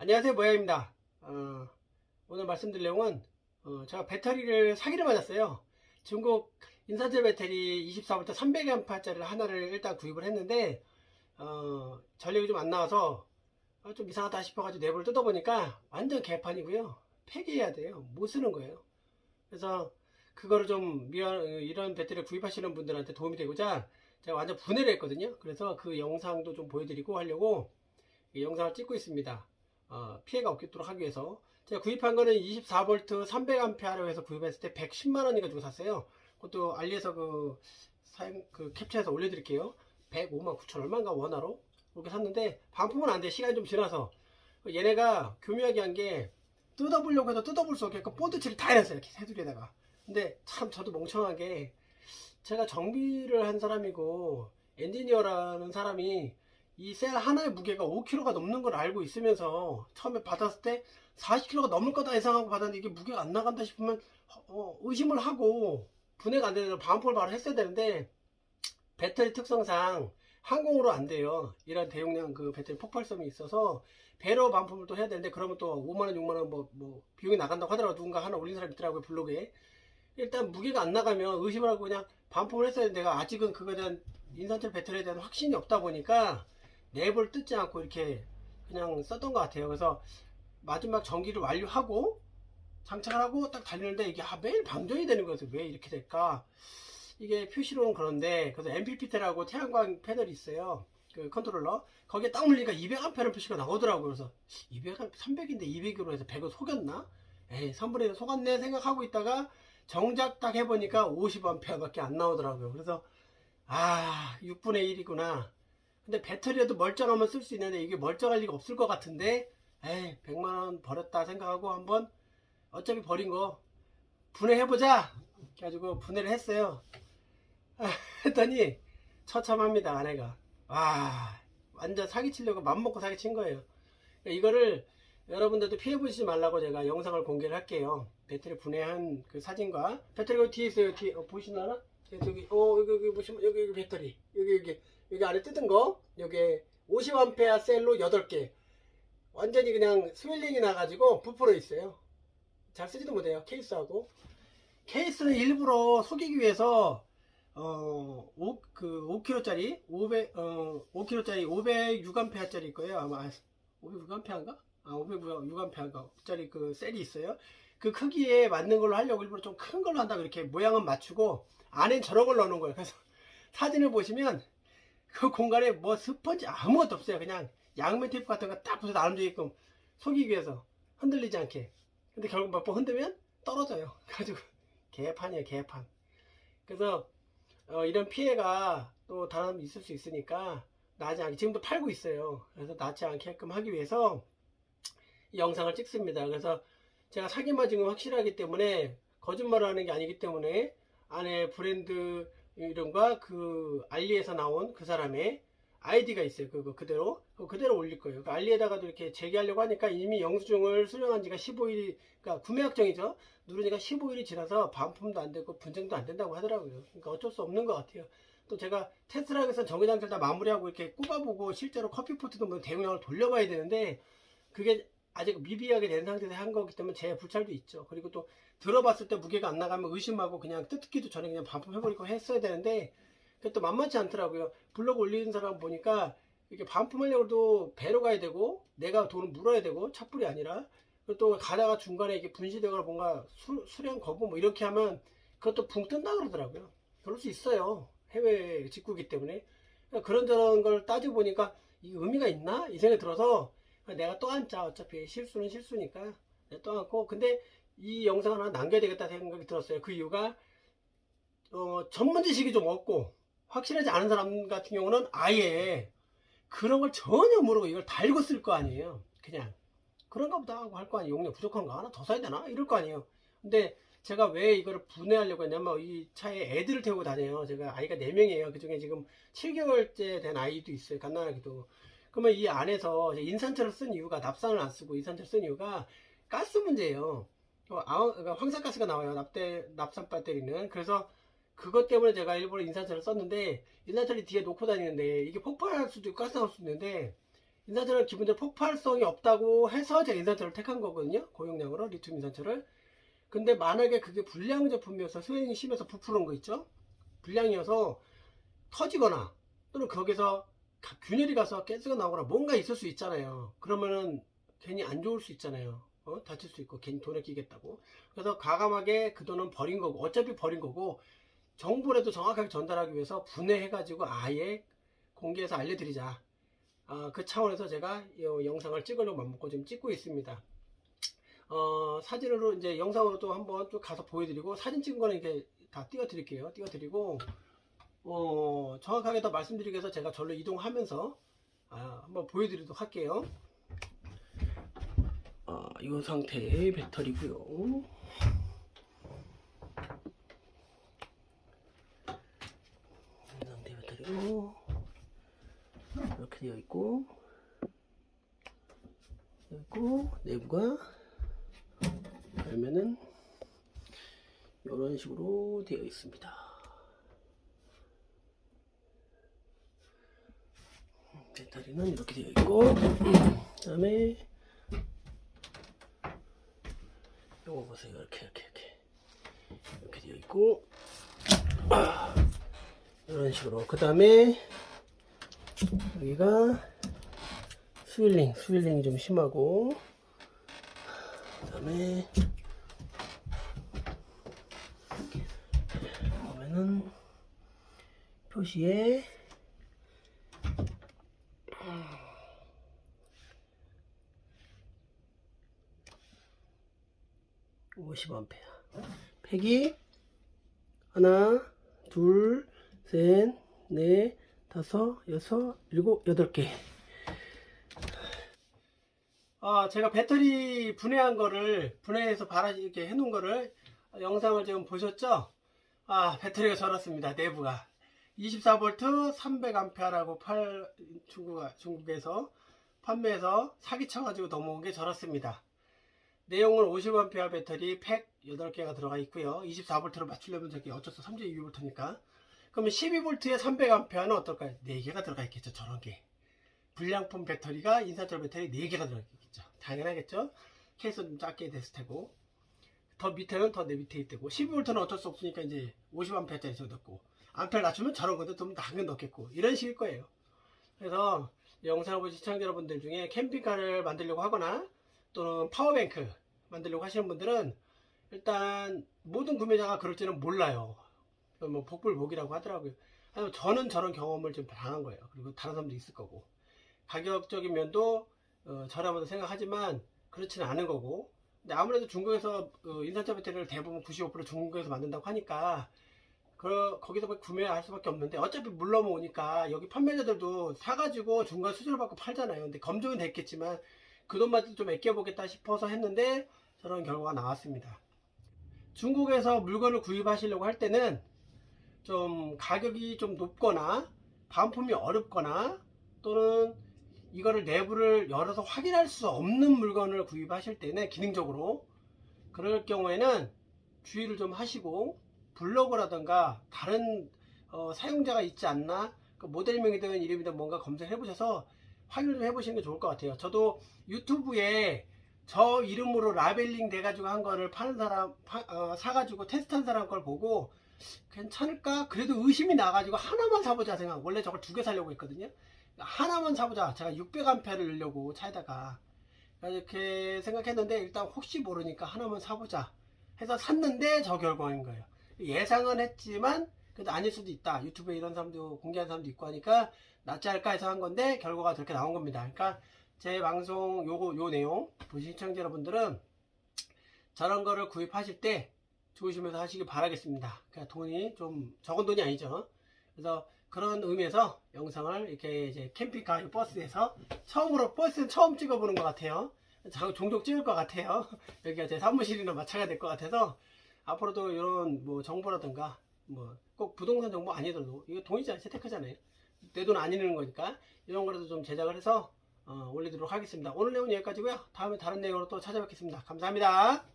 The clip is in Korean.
안녕하세요 모야입니다. 어, 오늘 말씀드릴 내용은 어, 제가 배터리를 사기를 맞았어요. 중국 인산철 배터리 24V 300A짜리를 하나를 일단 구입을 했는데 어, 전력이 좀 안 나와서 어, 좀 이상하다 싶어가지고 내부를 뜯어보니까 완전 개판이고요. 폐기해야 돼요. 못 쓰는 거예요. 그래서 그거를 좀 이런 배터리를 구입하시는 분들한테 도움이 되고자 제가 완전 분해를 했거든요. 그래서 그 영상도 좀 보여드리고 하려고 이 영상을 찍고 있습니다 어, 피해가 없도록 하기 위해서. 제가 구입한 거는 24V 300A로 해서 구입했을 때 110만원이 가지고 샀어요. 그것도 알리에서 그 사용 그 캡처해서 올려드릴게요. 105만 9천 얼마인가 원화로 그렇게 샀는데 반품은 안돼. 시간이 좀 지나서. 얘네가 교묘하게 한 게 뜯어보려고 해도 뜯어볼 수 없게끔 본드칠을 다 해놨어요. 이렇게 테두리에다가. 근데 참 저도 멍청하게 제가 정비를 한 사람이고 엔지니어라는 사람이 이 셀 하나의 무게가 5kg가 넘는 걸 알고 있으면서 처음에 받았을 때 40kg가 넘을 거다 예상하고 받았는데 이게 무게가 안 나간다 싶으면 어, 의심을 하고 분해가 안 되는 반품을 바로 했어야 되는데 배터리 특성상 항공으로 안 돼요. 이런 대용량 그 배터리 폭발성이 있어서 배로 반품을 또 해야 되는데 그러면 또 5만원, 6만원 뭐, 뭐 비용이 나간다고 하더라고 누군가 하나 올린 사람 있더라고요 블로그에. 일단 무게가 안 나가면 의심을 하고 그냥 반품을 했어야 되는데 내가 아직은 그거에 대한 인산철 배터리에 대한 확신이 없다 보니까 랩을 뜯지 않고 이렇게 그냥 썼던 것 같아요. 그래서 마지막 전기를 완료하고 장착을 하고 딱 달리는데 이게 아, 매일 방전이 되는 거여서 왜 이렇게 될까? 이게 표시로는 그런데 그래서 MPPT라고 태양광 패널이 있어요. 그 컨트롤러 거기에 딱 물리니까 200A라는 표시가 나오더라고요. 그래서 200, 300인데 200으로 해서 100을 속였나? 에이 3분의 1 속았네 생각하고 있다가 정작 딱 해보니까 50A밖에 안 나오더라고요. 그래서 아 6분의 1이구나. 근데 배터리라도 멀쩡하면 쓸 수 있는데 이게 멀쩡할 리가 없을 것 같은데 에이 100만원 버렸다 생각하고 한번 어차피 버린 거 분해해보자! 그래가지고 분해를 했어요. 아, 했더니 처참합니다 아내가. 와 완전 사기치려고 맘먹고 사기친 거예요. 이거를 여러분들도 피해보시지 말라고 제가 영상을 공개를 할게요. 배터리 분해한 그 사진과 배터리가 뒤에 있어요 뒤에. 어, 보이시나? 여기 어 여기 여기 보시면 여기 여기 배터리. 여기 여기 여기 안에 뜯은 거 여기 50A 셀로 8개. 완전히 그냥 스웰링이 나가지고 부풀어 있어요. 잘 쓰지도 못해요 케이스하고. 케이스는 일부러 속이기 위해서 어, 5, 그 5kg짜리 500, 어, 5kg짜리 506A짜리 거예요. 아마 506A인가? 아 506A짜리 그 셀이 있어요. 그 크기에 맞는 걸로 하려고 일부러 좀 큰 걸로 한다고 이렇게 모양은 맞추고 안엔 저런 걸 넣는 거예요. 그래서 사진을 보시면 그 공간에 뭐 스펀지 아무것도 없어요. 그냥 양면 테이프 같은 거 딱 붙여서 나름대게끔 속이기 위해서 흔들리지 않게. 근데 결국 몇 번 흔들면 떨어져요. 그래가지고 개판이에요 개판. 그래서 어, 이런 피해가 또 다른 있을 수 있으니까 나지 않게 지금도 팔고 있어요. 그래서 나지 않게끔 하기 위해서 이 영상을 찍습니다. 그래서 제가 사기 맞은 건 확실하기 때문에 거짓말을 하는 게 아니기 때문에 안에 브랜드 이름과 그 알리에서 나온 그 사람의 아이디가 있어요. 그거 그대로 그대로 올릴 거예요. 그 알리에다가도 이렇게 재개하려고 하니까 이미 영수증을 수령한 지가 15일이 그러니까 구매 확정이죠. 누르니까 15일이 지나서 반품도 안 되고 분쟁도 안 된다고 하더라고요. 그러니까 어쩔 수 없는 것 같아요. 또 제가 테스트락에서 정기장치를 다 마무리하고 이렇게 꼽아보고 실제로 커피포트도 뭐 대용량을 돌려봐야 되는데 그게 아직 미비하게 된 상태에서 한 거기 때문에 제 불찰도 있죠. 그리고 또 들어봤을 때 무게가 안 나가면 의심하고 그냥 뜯기도 전에 그냥 반품해버리고 했어야 되는데 그게 또 만만치 않더라고요. 블로그 올리는 사람 보니까 이렇게 반품하려고도 배로 가야 되고 내가 돈을 물어야 되고 착불이 아니라 또 가다가 중간에 이렇게 분실되거나 뭔가 수, 수령 거부 뭐 이렇게 하면 그것도 붕 뜬다 그러더라고요. 그럴 수 있어요. 해외 직구기 때문에 그러니까 그런저런 걸 따지고 보니까 이 의미가 있나 이 생각이 들어서 내가 또 앉자 어차피 실수는 실수니까 또 앉고 근데 이 영상을 하나 남겨야 되겠다 생각이 들었어요. 그 이유가 어, 전문 지식이 좀 없고 확실하지 않은 사람 같은 경우는 아예 그런 걸 전혀 모르고 이걸 달고 쓸 거 아니에요. 그냥 그런가 보다 하고 할 거 아니에요. 용량 부족한가 하나 더 사야 되나 이럴 거 아니에요. 근데 제가 왜 이거를 분해하려고 했냐면 이 차에 애들을 태우고 다녀요. 제가 아이가 4명이에요. 그 중에 지금 7개월째 된 아이도 있어요. 갓난아기도. 그러면 이 안에서 인산철을 쓴 이유가 납산을 안 쓰고 인산철 쓴 이유가 가스 문제예요. 그러니까 황산가스가 나와요. 납대, 납산 배터리는. 그래서 그것 때문에 제가 일부러 인산철을 썼는데 인산철이 뒤에 놓고 다니는데 이게 폭발할 수도 있고 가스 나올 수도 있는데 인산철은 기본적으로 폭발성이 없다고 해서 제가 인산철을 택한 거거든요. 고용량으로 리튬 인산철을. 근데 만약에 그게 불량 제품이어서 스웨잉이 심해서 부풀은 거 있죠? 불량이어서 터지거나 또는 거기서 가- 균열이 가서 가스가 나오거나 뭔가 있을 수 있잖아요. 그러면은 괜히 안 좋을 수 있잖아요. 어? 다칠 수 있고 괜히 돈에 끼겠다고. 그래서 과감하게 그 돈은 버린 거고 어차피 버린 거고 정보라도 정확하게 전달하기 위해서 분해해 가지고 아예 공개해서 알려드리자. 아, 그 차원에서 제가 이 영상을 찍으려고 맘먹고 지금 찍고 있습니다. 어, 사진으로 이제 영상으로도 한번 쭉 가서 보여드리고 사진 찍은 거는 이렇게 다 띄워 드릴게요. 띄워 드리고 어, 정확하게 더 말씀드리기 위해서 제가 절로 이동하면서 아, 한번 보여드리도록 할게요. 아, 이 상태의 배터리고요. 이 상태 배터리고 이렇게 되어 있고 되어 있고 내부가 열면은 이런 식으로 되어 있습니다. 배터리는 이렇게 되어 있고 그다음에 요거 보세요. 이렇게 이렇게 이렇게. 이렇게 되어 있고. 아, 이런 식으로. 그 다음에 여기가 스윌링 스윌링이 좀 심하고. 그 다음에 보면은 표시에 50A. 팩이 하나, 둘, 셋, 넷, 다섯, 여섯, 일곱, 여덟 개. 아, 제가 배터리 분해한 거를 분해해서 바라 이렇게 해 놓은 거를 영상을 지금 보셨죠? 아, 배터리가 절었습니다. 내부가 24V 300A라고 팔 중국 중국에서 판매해서 사기쳐 가지고 넘어온 게 절었습니다. 내용은 50A 배터리 팩 8개가 들어가 있고요. 24V로 맞추려면 저기 어쩔 수 32V니까. 그러면 12V에 300A는 어떨까요? 4개가 들어가 있겠죠. 저런 게. 불량품 배터리가 인산철 배터리 4개가 들어가 있겠죠. 당연하겠죠. 케이스는 좀 작게 됐을 테고. 더 밑에는 더 내 밑에 있고 12V는 어쩔 수 없으니까 이제 50A짜리 저 넣고 암페를 낮추면 저런 것도 좀 당근 넣겠고 이런 식일 거예요. 그래서 영상을 보신 시청자 여러분들 중에 캠핑카를 만들려고 하거나 또는 파워뱅크 만들려고 하시는 분들은 일단 모든 구매자가 그럴지는 몰라요. 뭐 복불복이라고 하더라고요. 저는 저런 경험을 좀 당한 거예요. 그리고 다른 사람도 있을 거고 가격적인 면도 어, 저렴하다고 생각하지만 그렇지는 않은 거고 근데 아무래도 중국에서 어, 인산철 배터리를 대부분 95% 중국에서 만든다고 하니까 그, 거기서 구매할 수밖에 없는데 어차피 물 넘어오니까 여기 판매자들도 사가지고 중간 수수료 받고 팔잖아요. 근데 검증은 됐겠지만 그 돈만 좀 아껴보겠다 싶어서 했는데 저런 결과가 나왔습니다. 중국에서 물건을 구입하시려고 할 때는 좀 가격이 좀 높거나 반품이 어렵거나 또는 이거를 내부를 열어서 확인할 수 없는 물건을 구입하실 때는 기능적으로 그럴 경우에는 주의를 좀 하시고 블로그라든가 다른 어, 사용자가 있지 않나 그 모델명이든 이름이든 뭔가 검색해 보셔서 확인을 좀 해보시는 게 좋을 것 같아요. 저도 유튜브에 저 이름으로 라벨링 돼가지고 한 거를 파는 사람 파- 어, 사가지고 테스트한 사람 걸 보고 괜찮을까? 그래도 의심이 나가지고 하나만 사보자 생각. 원래 저걸 두 개 사려고 했거든요. 하나만 사보자. 제가 600A를 넣으려고 차에다가 이렇게 생각했는데 일단 혹시 모르니까 하나만 사보자 해서 샀는데 저 결과인 거예요. 예상은 했지만 그래도 아닐 수도 있다. 유튜브에 이런 사람도 공개한 사람도 있고 하니까 낫지 않을까 해서 한 건데 결과가 그렇게 나온 겁니다. 그러니까 제 방송 요거 요 내용 보신 시청자 여러분들은 저런 거를 구입하실 때 조심해서 하시기 바라겠습니다. 그러니까 돈이 좀 적은 돈이 아니죠. 그래서 그런 의미에서 영상을 이렇게 이제 캠핑카 버스에서 처음으로 버스는 처음 찍어보는 것 같아요. 자- 종종 찍을 것 같아요. 여기가 제 사무실이나 마찬가 될것 같아서 앞으로도 이런 뭐 정보라든가 뭐 꼭 부동산 정보 아니더라도 이거 돈이잖아요. 재테크잖아요. 내돈 아니는 거니까 이런 거라도 좀 제작을 해서 어, 올리도록 하겠습니다. 오늘 내용 여기까지고요. 다음에 다른 내용으로 또 찾아뵙겠습니다. 감사합니다.